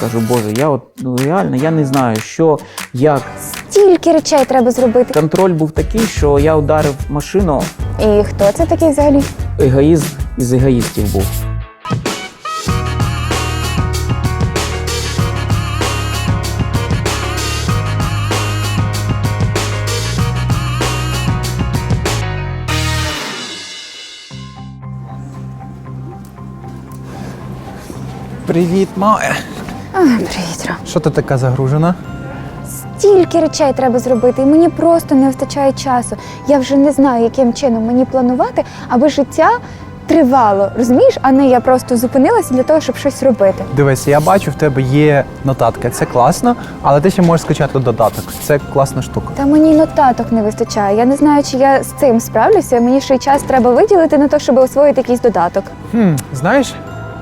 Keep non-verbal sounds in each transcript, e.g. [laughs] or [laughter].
Кажу, Боже, я от ну реально я не знаю, що, як. Стільки речей треба зробити. Контроль був такий, що я ударив машину, І хто це такий взагалі? егоїзм із егоїстів був. Привіт, Майя. Привіт, Ром. Що ти така загружена? Стільки речей треба зробити, і мені просто не вистачає часу. Я вже не знаю, яким чином мені планувати, аби життя тривало, розумієш, а не я просто зупинилася для того, щоб щось робити. Дивись, я бачу, в тебе є нотатка. Це класно, але ти ще можеш скачати додаток. Це класна штука. Та мені нотаток не вистачає. Я не знаю, чи я з цим справлюся. Мені ще й час треба виділити на те, щоб освоїти якийсь додаток. Хм, знаєш,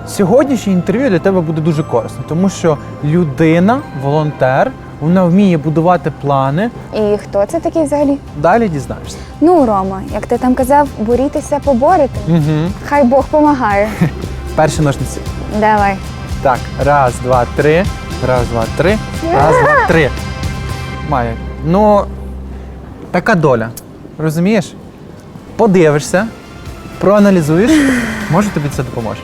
сьогоднішнє інтерв'ю для тебе буде дуже корисно, тому що людина, волонтер, вона вміє будувати плани. І хто це такий взагалі? Далі дізнаєшся. Ну, Рома, як ти там казав, борітися поборити. Угу. Хай Бог помагає. [laughs] Перші ножниці. Давай. Так, раз, два, три. Раз, два, три. Раз, два, три. [laughs] Майя. Ну, така доля. Розумієш? Подивишся, проаналізуєш, може тобі це допоможе.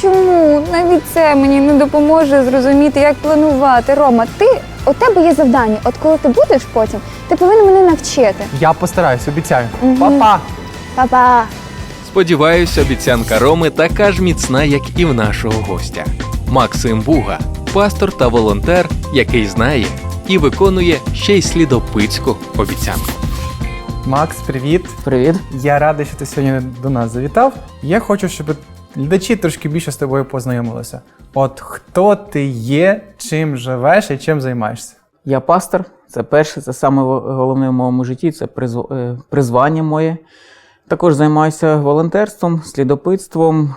Чому? Навіть це мені не допоможе зрозуміти, як планувати. Рома, ти у тебе є завдання. От коли ти будеш потім, ти повинен мене навчити. Я постараюсь, обіцяю. Мгм. Па-па! Па-па! Сподіваюсь, обіцянка Роми така ж міцна, як і в нашого гостя. Максим Буга, пастор та волонтер, який знає і виконує ще й слідопитську обіцянку. Макс, привіт. Привіт. Я радий, що ти сьогодні до нас завітав. Я хочу, щоб глядачі трошки більше з тобою познайомилися. От хто ти є, чим живеш і чим займаєшся? Я пастор. Це перше, це саме головне в моєму житті, це е, призвання моє. Також займаюся волонтерством, слідопитством,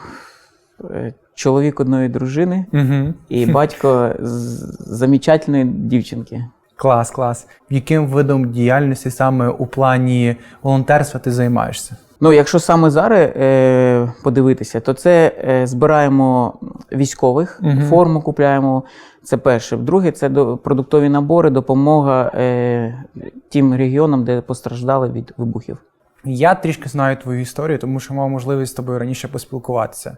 е, чоловік одної дружини Угу. і [laughs] батько з- замечательної дівчинки. Клас, клас. Яким видом діяльності саме у плані волонтерства ти займаєшся? Ну, якщо саме зараз е, подивитися, то це е, збираємо військових, Мгм. форму купляємо. Це перше. Друге, це до, продуктові набори, допомога е, тим регіонам, де постраждали від вибухів. Я трішки знаю твою історію, тому що мав можливість з тобою раніше поспілкуватися.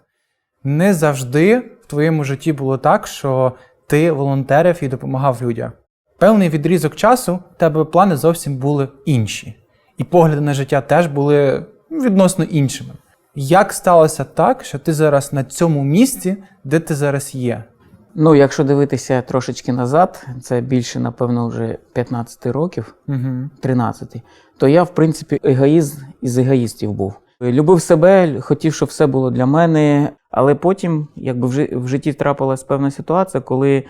Не завжди в твоєму житті було так, що ти волонтерив і допомагав людям. Певний відрізок часу тебе плани зовсім були інші, і погляди на життя теж були відносно іншими. Як сталося так, що ти зараз на цьому місці, де ти зараз є? Ну, якщо дивитися трошечки назад, це більше, напевно, вже 15 років, Угу. 13, то я, в принципі, егоїст із егоїстів був. Любив себе, хотів, щоб все було для мене, але потім, якби в в житті трапилась певна ситуація, коли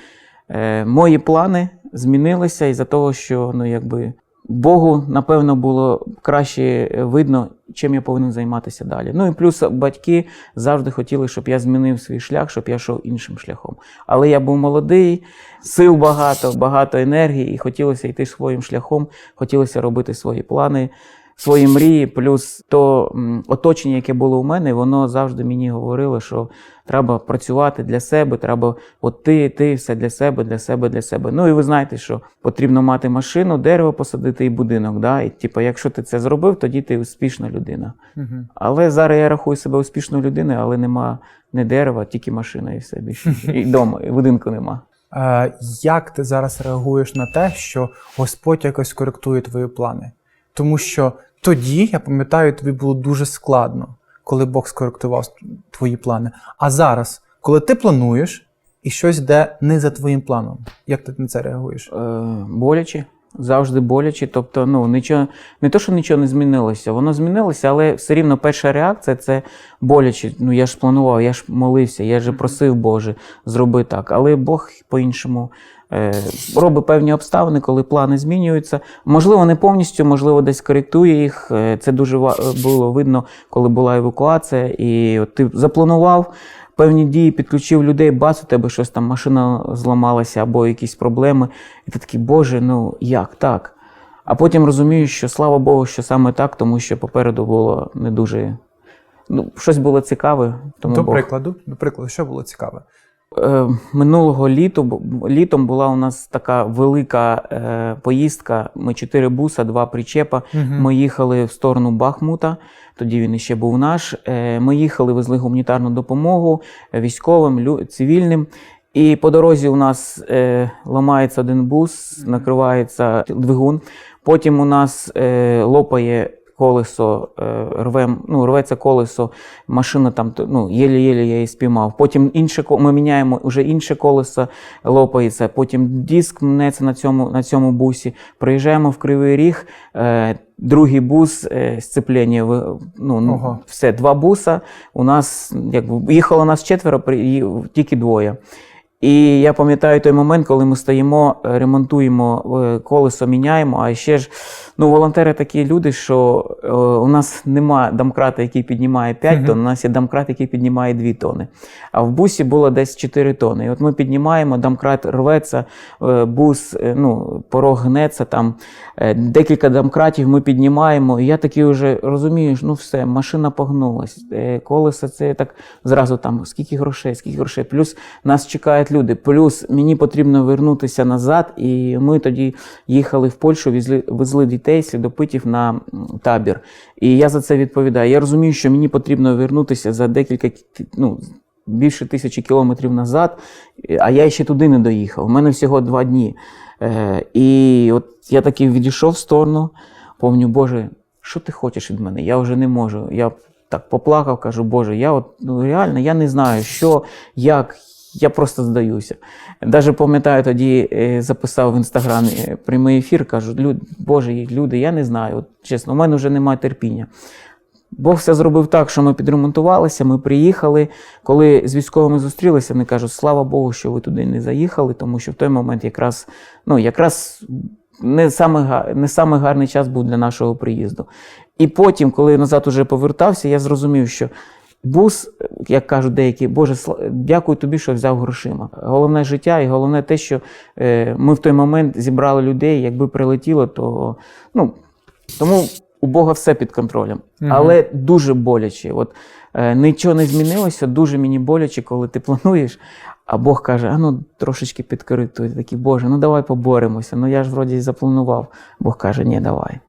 е, мої плани змінилися із-за того, що ну, якби, Богу, напевно, було краще видно, чим я повинен займатися далі. Ну і плюс батьки завжди хотіли, щоб я змінив свій шлях, щоб я йшов іншим шляхом. Але я був молодий, сил багато, багато енергії, і хотілося йти своїм шляхом, хотілося робити свої плани, свої мрії. Плюс то оточення, яке було у мене, воно завжди мені говорило, що треба працювати для себе, треба от ти, ти, все для себе, для себе, для себе. Ну і ви знаєте, що потрібно мати машину, дерево посадити і будинок. Да? І типу, якщо ти це зробив, тоді ти успішна людина. Угу. Але зараз я рахую себе успішною людиною, але нема не дерева, тільки машина і все більше. [laughs] І дома, і будинку нема. Як ти зараз реагуєш на те, що Господь якось коректує твої плани? Тому що тоді, я пам'ятаю, тобі було дуже складно, коли Бог скоректував твої плани. А зараз, коли ти плануєш і щось йде не за твоїм планом, як ти на це реагуєш? Е, боляче, завжди боляче. Тобто, ну нічого, не то, що нічого не змінилося, воно змінилося, але все рівно перша реакція це боляче. Ну я ж планував, я ж молився, я ж просив Боже, зроби так. Але Бог по-іншому. е, Робить певні обставини, коли плани змінюються. Можливо, не повністю, можливо, десь коректує їх. Е, Це дуже було видно, коли була евакуація, і от ти запланував певні дії, підключив людей, бац, у тебе щось там машина зламалася або якісь проблеми. І ти такий, Боже, ну як так? А потім розумію, що слава Богу, що саме так, тому що попереду було не дуже. Ну, щось було цікаве. Тому До Бог. прикладу, до прикладу, що було цікаве? Е, Минулого літу, літом була у нас така велика е, поїздка. Ми чотири буса, два причепа. Мгм. Ми їхали в сторону Бахмута. Тоді він іще був наш. Е, Ми їхали, везли гуманітарну допомогу військовим, лю- цивільним. І по дорозі у нас е, ламається один бус, накривається двигун. Потім у нас е, лопає колесо, е, рве, ну, рветься колесо, машина там, ну, єлі-єлі я її спіймав. Потім інше, ко- ми міняємо вже інше колесо, лопається. Потім диск мнеться на цьому, на цьому бусі. Приїжджаємо в Кривий Ріг, е, другий бус, е, сцеплення, ну, ну, все, два буса. У нас, якби, їхало нас четверо, тільки двоє. І я пам'ятаю той момент, коли ми стоїмо, е, ремонтуємо колесо, міняємо. А ще ж ну, волонтери такі люди, що е, у нас немає домкрата, який піднімає 5 тонн, у нас є домкрат, який піднімає 2 тонни. А в бусі було десь 4 тонни. І от ми піднімаємо, домкрат рветься, е, бус, е, ну, порог гнеться, там е, декілька домкратів ми піднімаємо. І я такий вже розумію, що ну все, машина погнулась. Е, Колесо це так зразу там скільки грошей, скільки грошей. Плюс нас чекають люди. Плюс мені потрібно вернутися назад, і ми тоді їхали в Польщу, везли, везли дітей, слідопитів на табір. І я за це відповідаю. Я розумію, що мені потрібно вернутися за декілька кі- ну, більше тисячі кілометрів назад, а я ще туди не доїхав. У мене всього два дні. Е, і от я таки відійшов в сторону, помню, Боже, що ти хочеш від мене? Я вже не можу. Я так поплакав, кажу, Боже, я от ну, реально я не знаю, що, як. Я просто здаюся. Даже пам'ятаю, тоді е, записав в інстаграм е, прямий ефір, кажу, люд, Боже, люди, я не знаю. От, чесно, у мене вже немає терпіння. Бог все зробив так, що ми підремонтувалися, ми приїхали. Коли з військовими зустрілися, вони кажуть, слава Богу, що ви туди не заїхали, тому що в той момент якраз, ну, якраз не саме, не саме гарний час був для нашого приїзду. І потім, коли назад уже повертався, я зрозумів, що бус, як кажуть деякі, Боже, дякую тобі, що взяв грошима. Головне життя і головне те, що е, ми в той момент зібрали людей, якби прилетіло, то ну, тому у Бога все під контролем. Мгм. Але дуже боляче. От, е, нічого не змінилося, дуже мені боляче, коли ти плануєш, а Бог каже: а ну трошечки підкоритуй. Такий, Боже, ну давай поборемося. Ну я ж вроді запланував. Бог каже, ні, давай.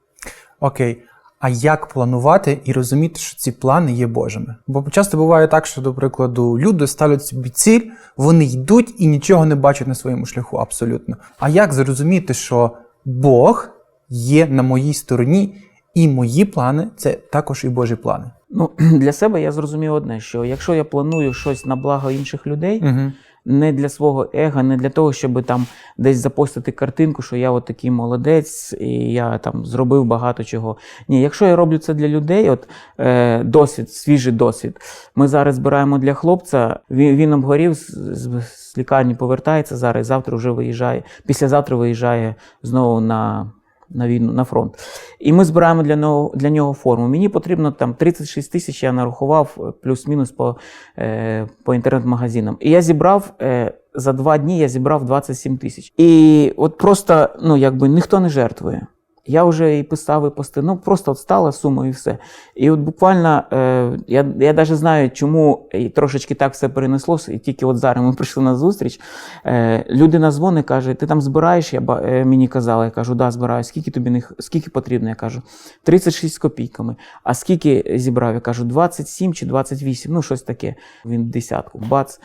Окей. А як планувати і розуміти, що ці плани є Божими? Бо часто буває так, що, до прикладу, люди ставлять собі ціль, вони йдуть і нічого не бачать на своєму шляху абсолютно. А як зрозуміти, що Бог є на моїй стороні, і мої плани це також і Божі плани? Ну, [clears throat] для себе я зрозумів одне: що якщо я планую щось на благо інших людей, Угу. Не для свого ега, не для того, щоб там десь запостити картинку, що я от такий молодець, і я там зробив багато чого. Ні, якщо я роблю це для людей, от е, досвід, свіжий досвід. Ми зараз збираємо для хлопця. Він, він обгорів з, з, з лікарні, повертається зараз. Завтра вже виїжджає. Післязавтра виїжджає знову на. На війну на фронт. І ми збираємо для нього для нього форму. Мені потрібно там 36 тисяч, я нарахував е, плюс-мінус по, е, по інтернет-магазинам. І я зібрав е, за два дні я зібрав 27 тисяч. І от просто ну якби ніхто не жертвує. Я вже і писав, і пости. Ну просто от стала сума і все. І от буквально е, я, я навіть знаю, чому і трошечки так все перенеслося, і тільки от зараз ми [laughs] прийшли на зустріч. Е, людина дзвонить, каже: ти там збираєш? Я е, мені казала, я кажу, да, збираю. Скільки тобі не скільки потрібно? Я кажу, 36 з копійками. А скільки зібрав? Я кажу, 27 чи 28, ну щось таке. Він десятку. Бац.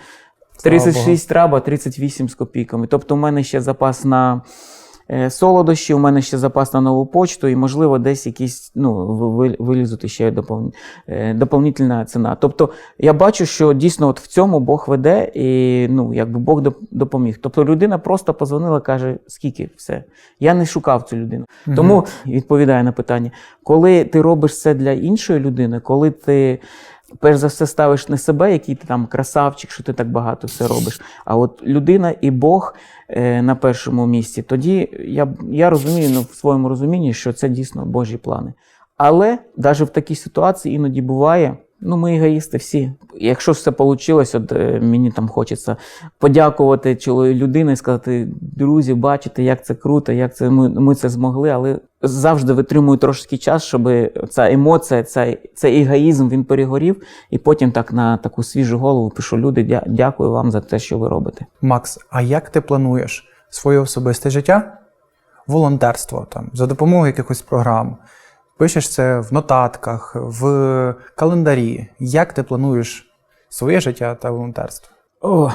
36 треба, 38 з копійками. Тобто, у мене ще запас на солодощі, у мене ще запас на нову почту, і, можливо, десь якісь ну, ви- ви- вилізуть ще допов... е, доповнительна ціна. Тобто, я бачу, що дійсно от в цьому Бог веде, і ну, якби Бог допоміг. Тобто людина просто позвонила, каже, скільки все. Я не шукав цю людину. Мгм. Тому відповідаю на питання, коли ти робиш це для іншої людини, коли ти. Перш за все ставиш не себе, який ти там красавчик, що ти так багато все робиш. А от людина і Бог е, на першому місці, тоді я, я розумію ну, в своєму розумінні, що це дійсно Божі плани. Але навіть в такій ситуації іноді буває. Ну, ми егоїсти всі. Якщо все вийшло, от е, мені там хочеться подякувати людині і сказати, друзі, бачите, як це круто, як це ми, ми це змогли. Але завжди витримую трошки час, щоб ця емоція, цей, цей егоїзм він перегорів, і потім так на таку свіжу голову пишу: люди, дя- дякую вам за те, що ви робите. Макс, а як ти плануєш своє особисте життя? Волонтерство там за допомогою якихось програм. Пишеш це в нотатках, в календарі. Як ти плануєш своє життя та волонтерство? О,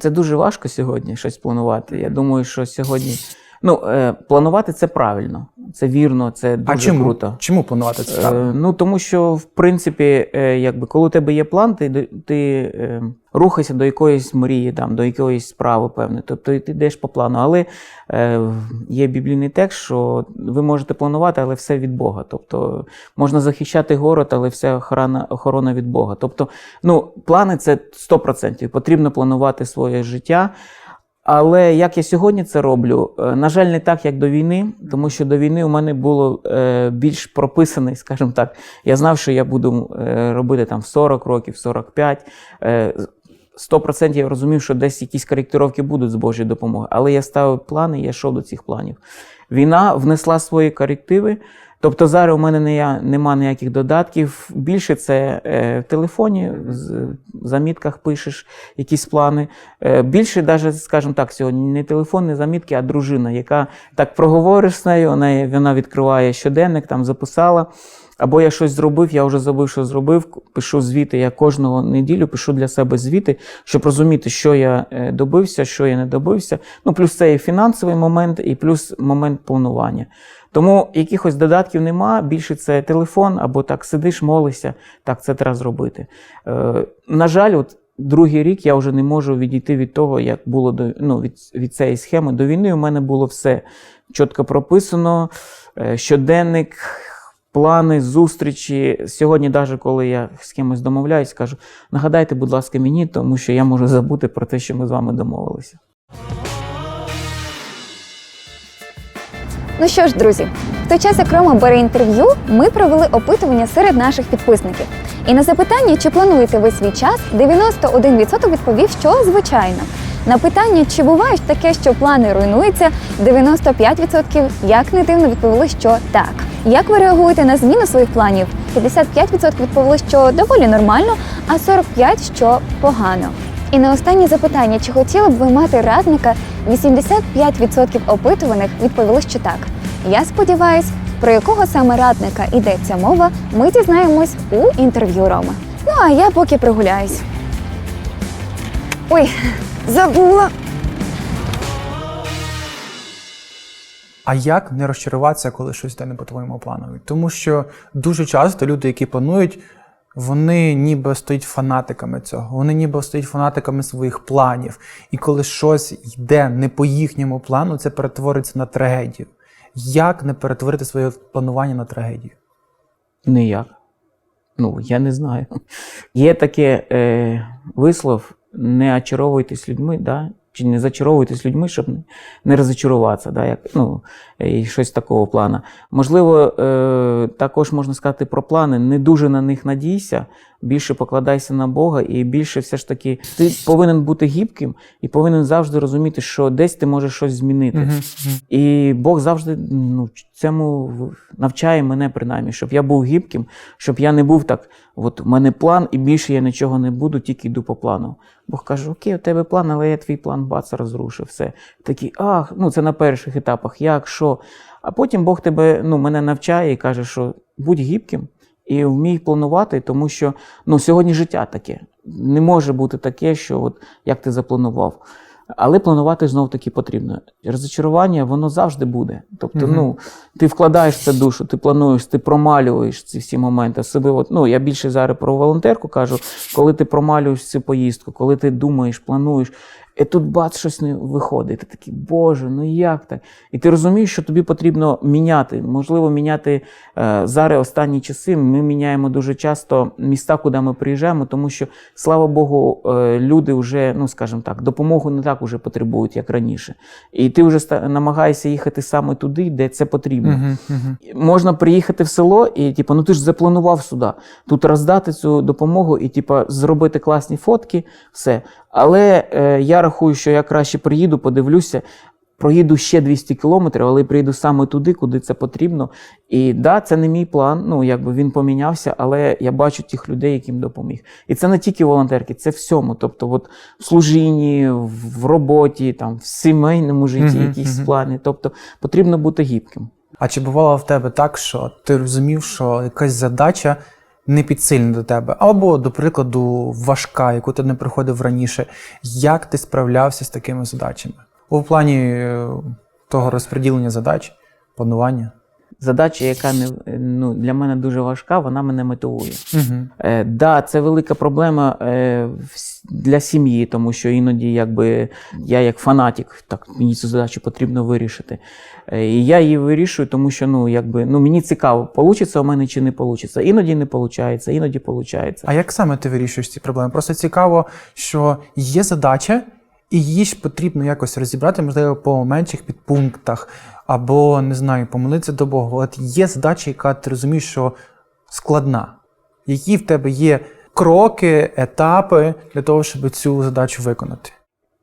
це дуже важко сьогодні щось планувати. Я думаю, що сьогодні. Ну, е, планувати це правильно, це вірно, це дуже а чому? круто. Чому планувати це? Е, ну тому що в принципі, е, якби коли у тебе є план, ти, ти е, рухайся до якоїсь мрії, там, до якоїсь справи певної. Тобто ти йдеш по плану. Але е, є біблійний текст, що ви можете планувати, але все від Бога. Тобто можна захищати город, але все охорона, охорона від Бога. Тобто, ну, плани це 100%. Потрібно планувати своє життя. Але як я сьогодні це роблю, е, на жаль, не так, як до війни, тому що до війни у мене було е, більш прописаний, скажімо так. Я знав, що я буду е, робити там 40 років, 45. Е, 100% я розумів, що десь якісь коректировки будуть з Божої допомоги. Але я ставив плани, я йшов до цих планів. Війна внесла свої корективи. Тобто зараз у мене не нема ніяких додатків. Більше це е, в телефоні, в замітках пишеш якісь плани. Е, більше, навіть, скажімо так, сьогодні не телефон, не замітки, а дружина, яка так проговориш з нею, вона, вона відкриває щоденник, там записала. Або я щось зробив, я вже забув, що зробив. Пишу звіти. Я кожного неділю пишу для себе звіти, щоб розуміти, що я е, добився, що я не добився. Ну, плюс це і фінансовий момент, і плюс момент планування. Тому якихось додатків нема. Більше це телефон, або так сидиш, молишся. Так, це треба зробити. Е, на жаль, от другий рік я вже не можу відійти від того, як було до ну, від, від цієї схеми. До війни у мене було все чітко прописано, е, щоденник. Плани, зустрічі. Сьогодні, навіть коли я з кимось домовляюсь, кажу, нагадайте, будь ласка, мені, тому що я можу забути про те, що ми з вами домовилися. Ну що ж, друзі, в той час, як Рома бере інтерв'ю, ми провели опитування серед наших підписників. І на запитання, чи плануєте ви свій час, 91% відповів, що звичайно. На питання, чи буває таке, що плани руйнуються, 95% як не дивно відповіли, що так. Як ви реагуєте на зміну своїх планів? 55% відповіли, що доволі нормально, а 45% що погано. І на останнє запитання, чи хотіли б ви мати радника, 85% опитуваних відповіли, що так. Я сподіваюсь, про якого саме радника йдеться мова, ми дізнаємось у інтерв'ю Роми. Ну а я поки прогуляюсь. Ой, забула. А як не розчаруватися, коли щось йде не по твоєму планові? Тому що дуже часто люди, які планують, вони ніби стають фанатиками цього, вони ніби стають фанатиками своїх планів. І коли щось йде не по їхньому плану, це перетвориться на трагедію. Як не перетворити своє планування на трагедію? Ніяк. Ну, я не знаю. Є таке е, вислов: не очаровуйтесь людьми, да? Чи не зачаровуйтесь людьми, щоб не, розочаруватися, да? Як, ну, і щось такого плану. Можливо, е, також можна сказати про плани. Не дуже на них надійся, більше покладайся на Бога, і більше все ж таки ти повинен бути гібким і повинен завжди розуміти, що десь ти можеш щось змінити. І Бог завжди ну, цьому навчає мене, принаймні, щоб я був гібким, щоб я не був так, от у мене план, і більше я нічого не буду, тільки йду по плану. Бог каже: Окей, у тебе план, але я твій план бац розрушив. Все. Такий, ах, ну це на перших етапах, як, що. А потім Бог тебе, ну, мене навчає і каже, що будь гібким і вмій планувати, тому що ну, сьогодні життя таке. Не може бути таке, що от як ти запланував. Але планувати знов таки потрібно. Розчарування воно завжди буде. Тобто, Мгм. ну ти вкладаєш це душу, ти плануєш, ти промалюєш ці всі моменти. Особливо, ну я більше зараз про волонтерку кажу, коли ти промалюєш цю поїздку, коли ти думаєш, плануєш. І тут бац, щось не виходить. Ти такий, Боже, ну як так? І ти розумієш, що тобі потрібно міняти. Можливо, міняти е, зараз останні часи. Ми міняємо дуже часто міста, куди ми приїжджаємо, тому що, слава Богу, е, люди вже, ну скажімо так, допомогу не так уже потребують, як раніше. І ти вже намагаєшся їхати саме туди, де це потрібно. Мгм, мгм. Можна приїхати в село і, типу, ну ти ж запланував сюди. Тут роздати цю допомогу і, типу, зробити класні фотки, все. Але е, я рахую, що я краще приїду, подивлюся. проїду ще 200 кілометрів, але приїду саме туди, куди це потрібно. І да, це не мій план. Ну якби він помінявся, але я бачу тих людей, яким допоміг. І це не тільки волонтерки, це всьому. Тобто, от в служінні, в роботі, там, в сімейному житті, якісь мгм. плани. Тобто потрібно бути гібким. А чи бувало в тебе так, що ти розумів, що якась задача не підсильна до тебе, або, до прикладу, важка, яку ти не приходив раніше? Як ти справлявся з такими задачами? У плані е, того розподілення задач, планування? Задача, яка не ну, для мене дуже важка, вона мене мотивує. Угу. Е, да, це велика проблема е, для сім'ї, тому що іноді, якби я як фанатик, так мені цю задачу потрібно вирішити. Е, і я її вирішую, тому що ну, якби, ну, мені цікаво, вийде у мене чи не вийде. Іноді не виходить, іноді виходить. А як саме ти вирішуєш ці проблеми? Просто цікаво, що є задача, і її ж потрібно якось розібрати, можливо, по менших підпунктах, або не знаю, помолитися до Бога. От є задача, яка ти розумієш, що складна. Які в тебе є кроки, етапи для того, щоб цю задачу виконати?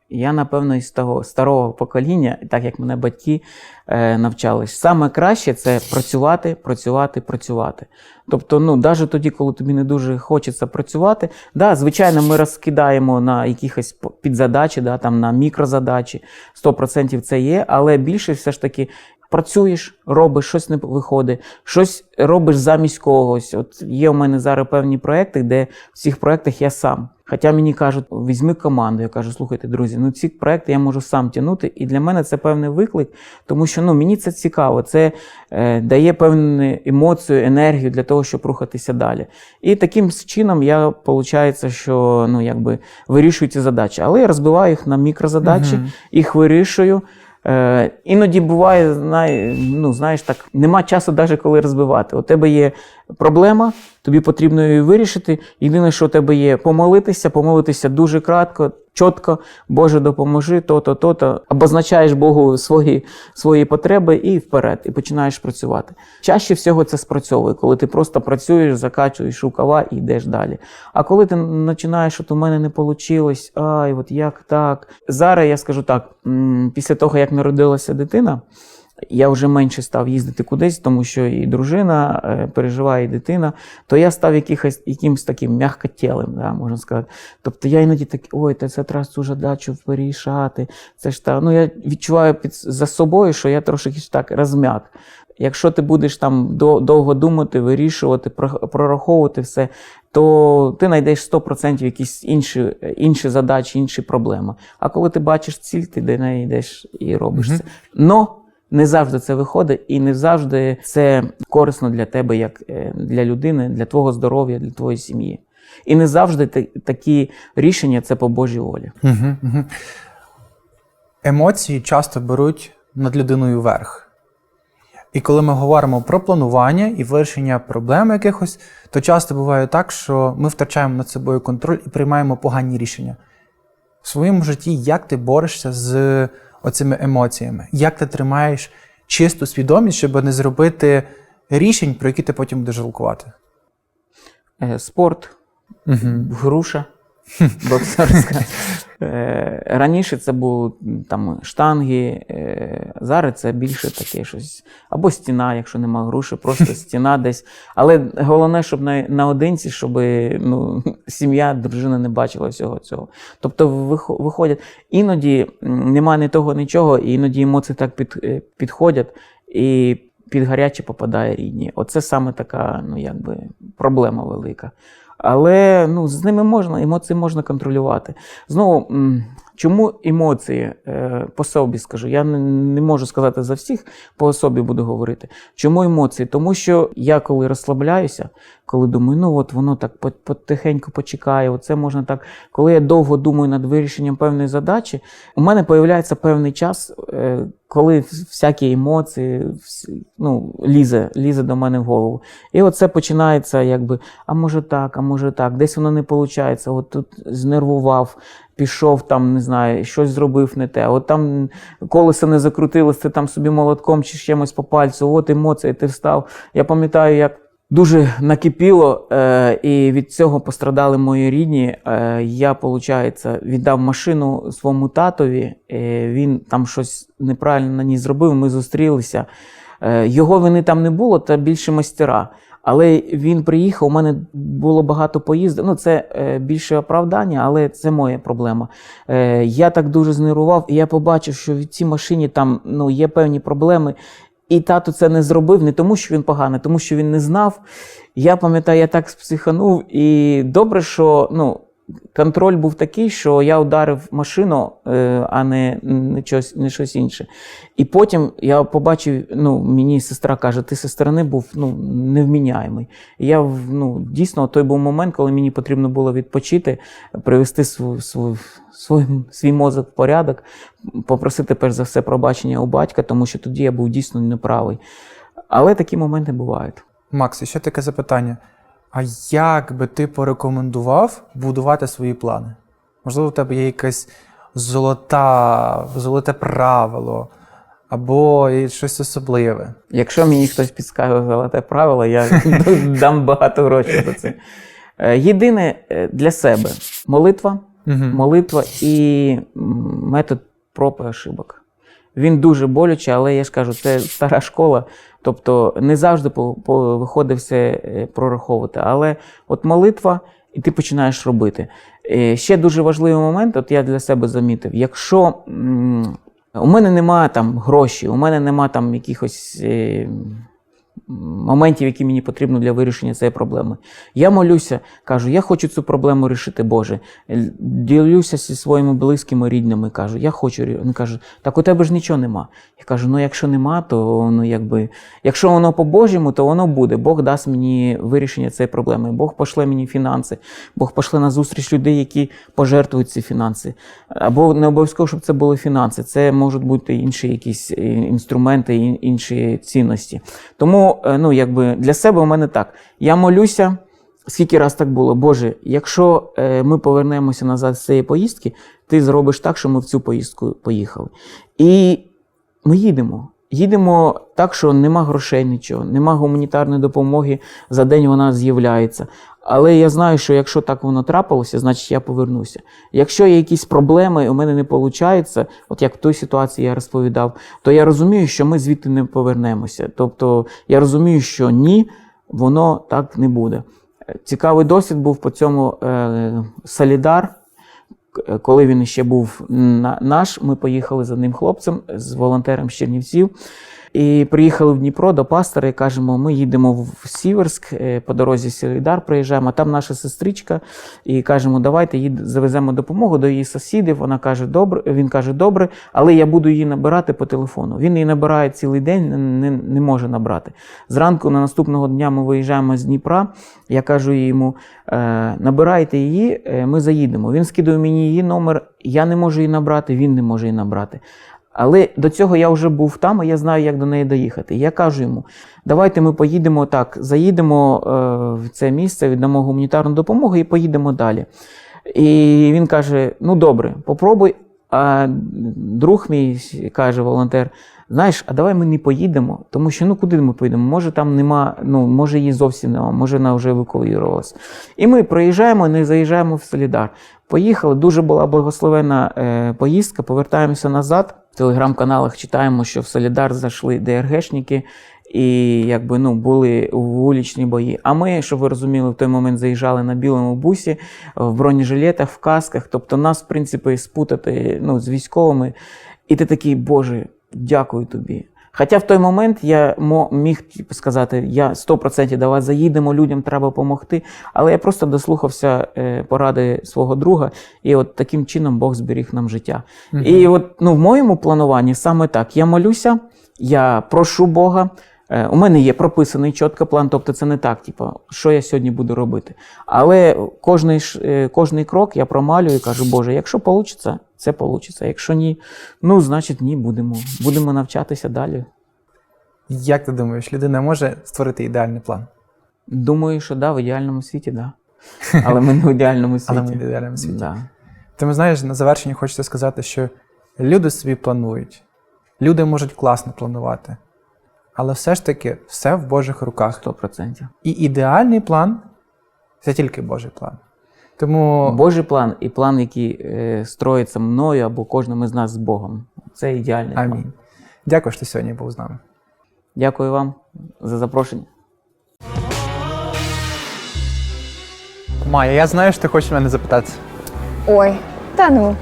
Я, напевно, із того старого покоління, так як мене батьки е, навчались, саме краще це працювати, працювати, працювати. Тобто, ну, навіть тоді, коли тобі не дуже хочеться працювати, да, звичайно, ми розкидаємо на якісь підзадачі, да, там, на мікрозадачі, 100% це є, але більше все ж таки. Працюєш, робиш, щось не виходить, щось робиш замість когось. От є у мене зараз певні проекти, де в цих проектах я сам. Хоча мені кажуть, візьми команду. Я кажу, слухайте, друзі, ну ці проекти я можу сам тягнути, і для мене це певний виклик, тому що ну мені це цікаво. Це е, дає певну емоцію, енергію для того, щоб рухатися далі. І таким чином я виходить, що ну якби вирішую ці задачі, але я розбиваю їх на мікрозадачі, Мгм. їх вирішую. Е, іноді буває, знає, ну, знаєш, так, нема часу навіть коли розбивати. У тебе є проблема, тобі потрібно її вирішити. Єдине, що у тебе є помолитися, помолитися дуже кратко, чітко, Боже, допоможи, то-то, то-то. Обозначаєш Богу свої, свої потреби і вперед, і починаєш працювати. Чаще всього це спрацьовує, коли ти просто працюєш, закачуєш рукава і йдеш далі. А коли ти починаєш, от у мене не вийшло, ай, от як так. Зараз я скажу так: після того, як народилася дитина, я вже менше став їздити кудись, тому що і дружина е, переживає, і дитина, то я став якихось, якимось таким м'якотілим, да, можна сказати. Тобто я іноді так, ой, та це треба цю задачу вирішати. Це ж та, ну я відчуваю під, за собою, що я трошки так розм'як. Якщо ти будеш там до- довго думати, вирішувати, про- прораховувати все, то ти знайдеш 100% якісь інші, інші задачі, інші проблеми. А коли ти бачиш ціль, ти до неї йдеш і робиш Мгм. це. Но не завжди це виходить, і не завжди це корисно для тебе, як е, для людини, для твого здоров'я, для твоєї сім'ї. І не завжди такі рішення це по Божій волі. Емоції часто беруть над людиною верх. І коли ми говоримо про планування і вирішення проблем якихось, то часто буває так, що ми втрачаємо над собою контроль і приймаємо погані рішення. В своєму житті як ти борешся з оцими емоціями? Як ти тримаєш чисту свідомість, щоб не зробити рішень, про які ти потім будеш жалкувати? Е, Спорт, Угу. груша [laughs] боксерська. Е, Раніше це були там штанги, е, зараз це більше таке щось. Або стіна, якщо нема груші, просто [laughs] стіна десь. Але головне, щоб наодинці, щоб ну, [laughs] сім'я, дружина не бачила всього цього. Тобто виходять. Іноді м, немає ні того, нічого, і іноді емоції так під, е, підходять. І під гаряче попадає рідні. Оце саме така, ну якби проблема велика. Але ну, з ними можна, емоції можна контролювати. Знову, чому емоції е, по собі скажу? Я не, можу сказати за всіх, по собі буду говорити. Чому емоції? Тому що я коли розслабляюся, коли думаю, ну от воно так потихеньку почекає, оце можна так. Коли я довго думаю над вирішенням певної задачі, у мене появляється певний час, е, коли всякі емоції ну, лізе, лізе до мене в голову. І оце починається, якби, а може так, а може так, десь воно не виходить, от тут знервував, пішов там, не знаю, щось зробив не те. От там колесо не закрутилось, ти там собі молотком чи чимось по пальцю, от емоції, ти встав. Я пам'ятаю, як дуже накипіло, е, і від цього пострадали мої рідні. Е, я, виходить, віддав машину своєму татові. Е, він там щось неправильно на ній зробив. Ми зустрілися. Е, його вини там не було, та більше мастера. Але він приїхав, у мене було багато поїздок. Ну, це е, більше оправдання, але це моя проблема. Е, я так дуже знервував, і я побачив, що в цій машині там ну, є певні проблеми. І тато це не зробив не тому, що він поганий, тому що він не знав. Я пам'ятаю, я так спсиханув, і добре, що ну, контроль був такий, що я ударив машину, е, а не, не, щось, не щось інше. І потім я побачив, ну, мені сестра каже, ти зі сторони був ну, невміняємий. І я ну, дійсно той був момент, коли мені потрібно було відпочити, привести свій, свій, свій, мозок в порядок, попросити перш за все пробачення у батька, тому що тоді я був дійсно неправий. Але такі моменти бувають. Макс, ще таке запитання. А як би ти порекомендував будувати свої плани? Можливо, в тебе є якесь золота, золоте правило, або щось особливе. Якщо мені хтось підскаже золоте правило, я [laughs] дам багато грошей за це. Е, Єдине е, для себе молитва, молитва і метод проб і ошибок. Він дуже болючий, але я ж кажу, це стара школа. Тобто не завжди по, по, виходить все е, прораховувати. Але от молитва, і ти починаєш робити. Е, Ще дуже важливий момент, от я для себе замітив, якщо м, у мене немає там гроші, у мене немає там якихось. Е, моментів, які мені потрібно для вирішення цієї проблеми. Я молюся, кажу, я хочу цю проблему рішити, Боже. Ділюся зі своїми близькими рідними, кажу, я хочу. Він каже, так у тебе ж нічого нема. Я кажу, ну якщо нема, то ну якби, якщо воно по-божому, то воно буде. Бог дасть мені вирішення цієї проблеми. Бог пошле мені фінанси, Бог пошле на зустріч людей, які пожертвують ці фінанси. Або не обов'язково, щоб це були фінанси. Це можуть бути інші якісь е, інструменти, інші цінності. Тому, е, ну, якби для себе у мене так. Я молюся, скільки раз так було. Боже, якщо е, ми повернемося назад з цієї поїздки, ти зробиш так, що ми в цю поїздку поїхали. І ми їдемо. Їдемо так, що нема грошей нічого, нема гуманітарної допомоги, за день вона з'являється. Але я знаю, що якщо так воно трапилося, значить я повернуся. Якщо є якісь проблеми, у мене не виходить, от як в той ситуації я розповідав, то я розумію, що ми звідти не повернемося. Тобто я розумію, що ні, воно так не буде. Цікавий досвід був по цьому е, Солідар. Коли він ще був на- наш, ми поїхали за одним хлопцем з волонтером з Чернівців. І приїхали в Дніпро до пастора і кажемо, ми їдемо в Сіверськ, е, по дорозі Солідар приїжджаємо, а там наша сестричка, і кажемо, давайте їд, завеземо допомогу до її сусідів. Вона каже, добре, він каже, добре, але я буду її набирати по телефону. Він її набирає цілий день, не, не, не може набрати. Зранку на наступного дня ми виїжджаємо з Дніпра. Я кажу йому, е, набирайте її, е, ми заїдемо. Він скидує мені її номер, я не можу її набрати, він не може її набрати. Але до цього я вже був там, і я знаю, як до неї доїхати. Я кажу йому: давайте ми поїдемо так, заїдемо е, в це місце, віддамо гуманітарну допомогу і поїдемо далі. І він каже: ну добре, попробуй. А друг мій каже, волонтер, знаєш, а давай ми не поїдемо, тому що ну куди ми поїдемо? Може там нема, ну може її зовсім нема, може вона вже евакуювалася. І ми проїжджаємо, не заїжджаємо в Солідар. Поїхали, дуже була благословена е, поїздка, повертаємося назад. Телеграм-каналах читаємо, що в Солідар зайшли ДРГшники і якби ну були вуличні бої. А ми, щоб ви розуміли, в той момент заїжджали на білому бусі, в бронежилетах, в касках. Тобто нас, в принципі, спутати ну, з військовими. І ти такий, Боже, дякую тобі. Хоча в той момент я міг типу, сказати, я 100% давай заїдемо, людям треба допомогти. Але я просто дослухався е, поради свого друга, і от таким чином Бог зберіг нам життя. І от ну, в моєму плануванні саме так: я молюся, я прошу Бога. Е, У мене є прописаний чітко план, тобто це не так, типу, що я сьогодні буду робити. Але кожний, е, кожний крок я промалюю і кажу, Боже, якщо вийде, це вийде. Якщо ні, ну значить ні, будемо. Будемо навчатися далі. Як ти думаєш, людина може створити ідеальний план? Думаю, що да, в ідеальному світі, да. Але ми не в ідеальному світі. Але ми в ідеальному світі. Да. Ти знаєш, на завершення хочеться сказати, що люди собі планують. Люди можуть класно планувати. Але все ж таки, все в Божих руках. 100%. І ідеальний план це тільки Божий план. Тому Божий план і план, який е, строїться мною або кожним із нас з Богом. Це ідеальний план. амінь. Дякую, що ти сьогодні був з нами. Дякую вам за запрошення. Майя, я знаю, що ти хочеш мене запитати. Ой, та ну.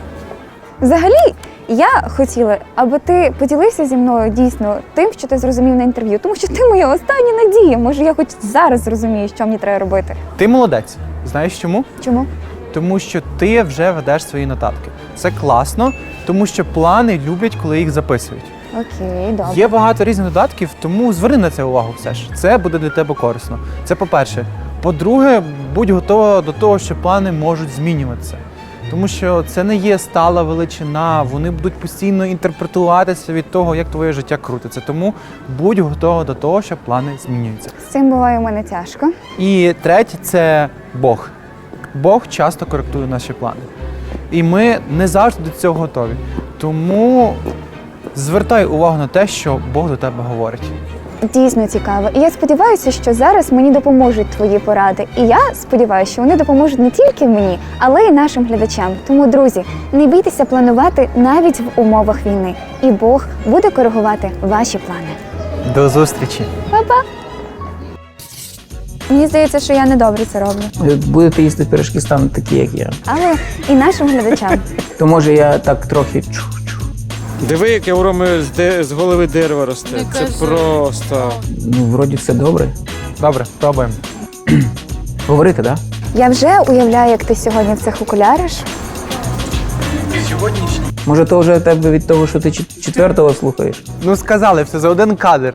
Взагалі, я хотіла, аби ти поділився зі мною дійсно тим, що ти зрозумів на інтерв'ю, тому що ти моя остання надія. Може, я хоч зараз зрозумію, що мені треба робити. Ти молодець. Знаєш чому? Чому? Тому що ти вже ведеш свої нотатки. Це класно, тому що плани люблять, коли їх записують. Окей, добре. Є багато різних додатків, тому зверни на це увагу все ж. Це буде для тебе корисно. Це по-перше. По-друге, будь готова до того, що плани можуть змінюватися. Тому що це не є стала величина, вони будуть постійно інтерпретуватися від того, як твоє життя крутиться. Тому будь готова до того, що плани змінюються. З цим буває у мене тяжко. І третє це Бог. Бог часто коректує наші плани. І ми не завжди до цього готові. Тому звертай увагу на те, що Бог до тебе говорить. Дійсно цікаво. І я сподіваюся, що зараз мені допоможуть твої поради. І я сподіваюся, що вони допоможуть не тільки мені, але й нашим глядачам. Тому, друзі, не бійтеся планувати навіть в умовах війни. І Бог буде коригувати ваші плани. До зустрічі! Па-па! Мені здається, що я недобре це роблю. Будете їсти пиріжки, стануть такі, як я. Але і нашим глядачам. То може я так трохи. Диви, яке у Роми з, де- з голови дерева росте. Це просто. Ну, вроді все добре. Добре, пробуємо. [clears throat] Говорити, так? Да? Я вже уявляю, як ти сьогодні в цих окуляриш. Може, то вже в тебе від того, що ти чет- четвертого слухаєш? Ну сказали все за один кадр.